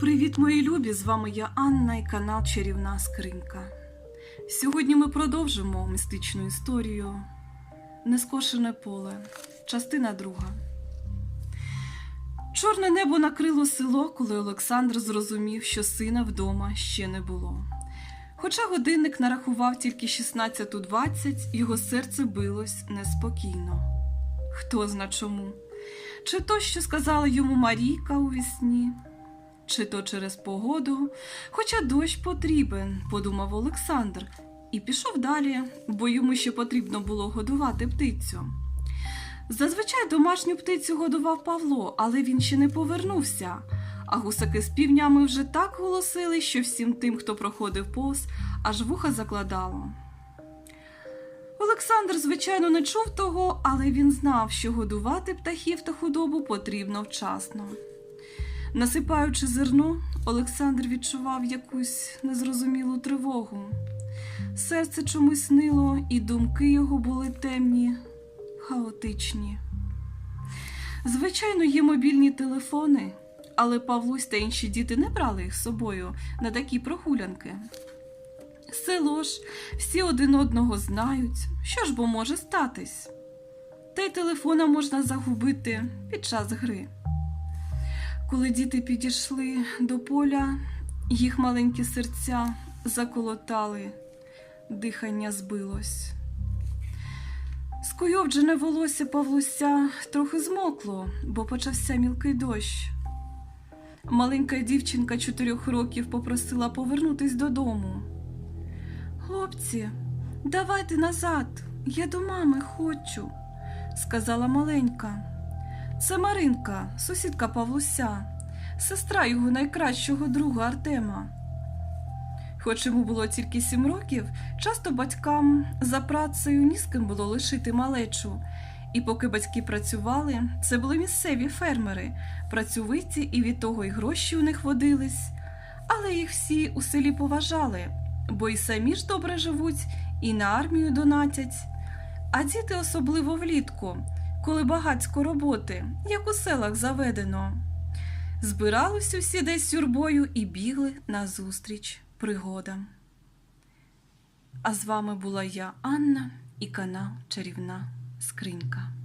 Привіт, мої любі! З вами я Анна і канал Чарівна Скринька. Сьогодні ми продовжимо містичну історію Нескошене поле, частина друга. Чорне небо накрило село, коли Олександр зрозумів, що сина вдома ще не було. Хоча годинник нарахував тільки 16.20, його серце билось неспокійно. Хто зна чому? Чи то, що сказала йому Марійка у вісні, чи то через погоду, хоча дощ потрібен, подумав Олександр, і пішов далі, бо йому ще потрібно було годувати птицю. Зазвичай домашню птицю годував Павло, але він ще не повернувся, а гусаки з півнями вже так голосили, що всім тим, хто проходив повз, аж вуха закладало. Олександр, звичайно, не чув того, але він знав, що годувати птахів та худобу потрібно вчасно. Насипаючи зерно, Олександр відчував якусь незрозумілу тривогу. Серце чомусь нило, і думки його були темні, хаотичні. Звичайно, є мобільні телефони, але Павлусь та інші діти не брали їх з собою на такі прогулянки. Село ж, всі один одного знають, що ж бо може статись. Та й телефона можна загубити під час гри. Коли діти підійшли до поля, їх маленькі серця заколотали, дихання збилось. Скуйовджене волосся Павлуся трохи змокло, бо почався мілкий дощ. Маленька дівчинка чотирьох років попросила повернутись додому. Хлопці, давайте назад, я до мами хочу, сказала маленька. Це Маринка, сусідка Павлуся, сестра його найкращого друга Артема. Хоч йому було тільки сім років, часто батькам за працею ні з ким було лишити малечу. І поки батьки працювали, це були місцеві фермери, працьовиті, і від того й гроші у них водились. Але їх всі у селі поважали, бо і самі ж добре живуть, і на армію донатять. А діти особливо влітку, коли багацько роботи, як у селах заведено. Збирались усі десь юрбою і бігли назустріч пригодам. А з вами була я, Анна, і канал Чарівна Скринька.